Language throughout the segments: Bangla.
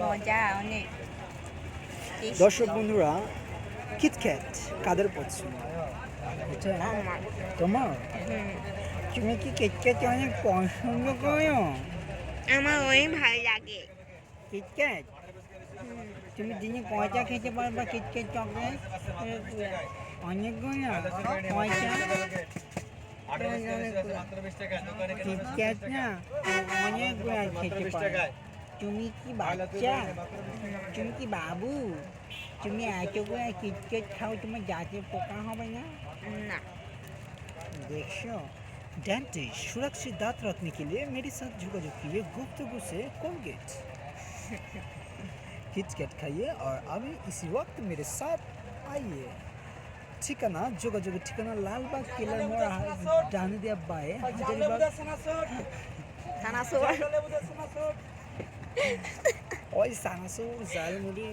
মজা অনেক। দর্শক বন্ধুরা কিটক্যাট কাদের পছন্দ? তোমার? তুমি কি কিটক্যাট অনেক পছন্দ করো? আমার অনেক ভালো লাগে। কিটক্যাট তুমি দিনে কয়টা খেতে পারবা কিটক্যাট চকলেট অনেকগুলো কয়টা কিটক্যাট না অনেকগুলো খেতে পারো তুমি কি বাচ্চা তুমি কি বাবু তুমি এতগুলো কিটক্যাট খাও তোমার দাঁতে পোকা হবে না না देखो डेंटिस्ट सुरक्षित दांत रखने के लिए मेरे साथ जोगाजोग कीजिए गुफ्तगू से कोलगेट किटकैट खाइए और अभी इसी वक्त मेरे साथ आइए ঠিকানা যোগাযোগের ঠিকানা লালবাগ কেলার মোড় ডানে দেওয়া বায়ে ওই সানাসুর ঝালমুড়ি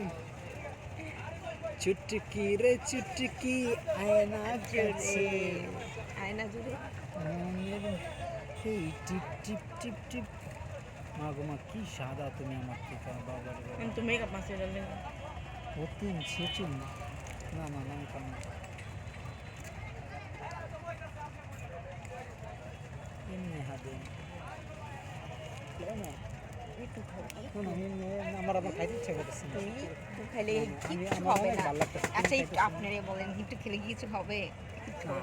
চুটকি রে চুটকি আয়না চড়ছে আয়না জুড়ে। সেই টিপ টিপ টিপ টিপ। মা গো মা কি সাদা তুমি আমার থেকে বাবা বাবা। মেকআপ মাসে গেলে ও তিন ছেচুন না না না না। এমনি হাতে কেন? একটু খাও শোনো, আমি এমনি- বলেন একটু খেলে কিছু হবে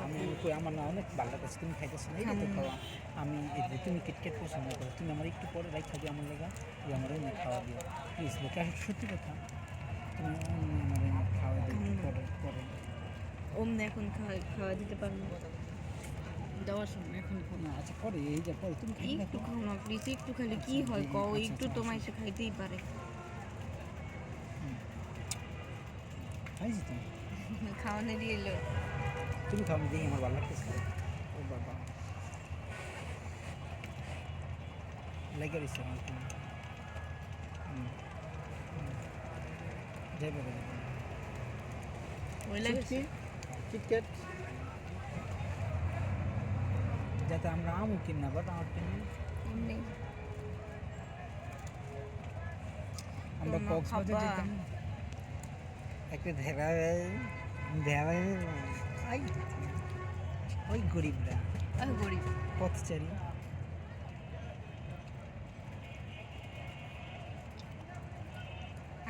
আমি আমার না অনেক ভালো লাগতেছে তুমি খাইতেছো খাওয়া আমি এই যে তুমি পছন্দ করো তুমি আমার একটু পরে রাখা দিও আমার লেগা যে আমার এমনি খাওয়া দিও প্লিজ আসলে সত্যি কথা তুমি আমার খাওয়া অমনি এখন খাওয়া খাওয়া দিতে পারব দেওয়ার সময় এখন না আচ্ছা পরে এই যে পরে তুমি খাই একটু খাও না প্লিজ একটু খেলে কি আচ্ছা, হয় কও? আচ্ছা, একটু আচ্ছা, তোমার আচ্ছা। খাইতেই পারে। খাইছি তুমি খাওয়ানো দিয়ে এলো। তুমি খাও আমি আমার ভালো লাগতেছে ও বাবা। লেগে রয়েছে আমার। যাইবে যাইবে। ওই লাগে কিটক্যাট যাতে আমরা আমও কিনা বাট আমার কিনি। আমরা কক্সবাজার যেতাম। একটা ধেরা ধেরা আই ওই। গরিবরা। ওই গরিব। পথচারী।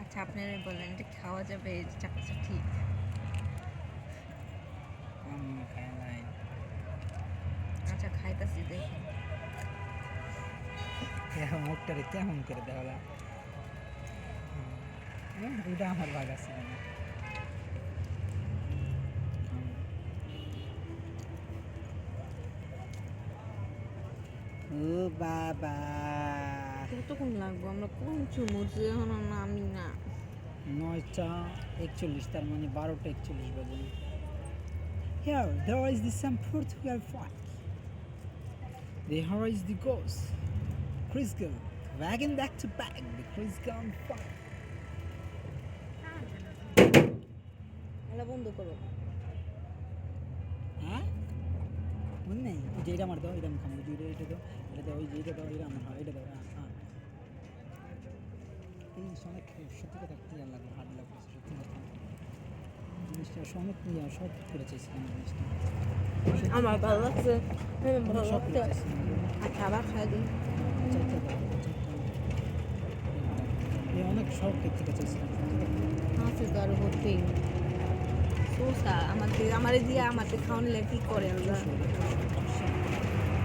আচ্ছা আপনারা বলেন এটা খাওয়া যাবে চাকরি ঠিক আমি খাই নাই আচ্ছা খাইতাছি দেখুন মুখটারে কেমন করে দেওয়া ওটা আমার ভাগ আছে। ও বাবা। কতক্ষণ লাগবে? আমরা কোন চুমুচি এখন নামি না। নয়টা একচল্লিশ তার মানে বারোটা একচল্লিশ বাজে। Here, there is the some Portugal flag. There is the ghost. Chris Gill, wagon back to back, the Chris Gill flag. এলা বন্ধ করো হ্যাঁ মনে নেই ওই যে এটা আমার দাও এটা আমি খাব ওই এটা দাও এটা দাও ওই যে দাও এটা আমার হয় এটা দাও হ্যাঁ হ্যাঁ এই জিনিসটা সত্যি কথা ক্লিয়ার লাগল হার্ড লাগল সত্যি কথা জিনিসটা অনেক ক্লিয়ার সব করে জিনিসটা। আমার ভালো লাগছে। হ্যাঁ ভালো লাগছে। আচ্ছা আবার খাই দিই অনেক শখ সত্যি কথা। আছে তো আরও ভর্তি সোসা আমাদের আমার দিয়ে আমাদের খাওয়ালে কি করে আমরা?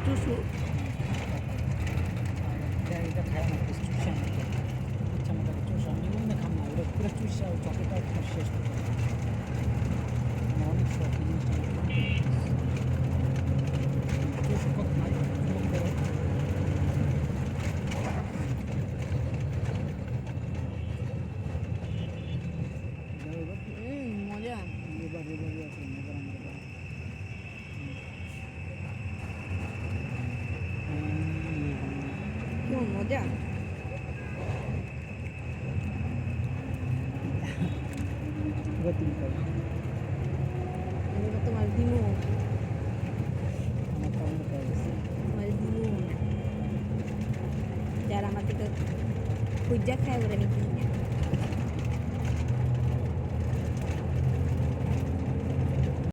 টুসু এটা এটা খায় না। মজা। তোমার দিমো তোমার দিমো যারা আমার থেকে খুঁজা খায় ওরা নাকি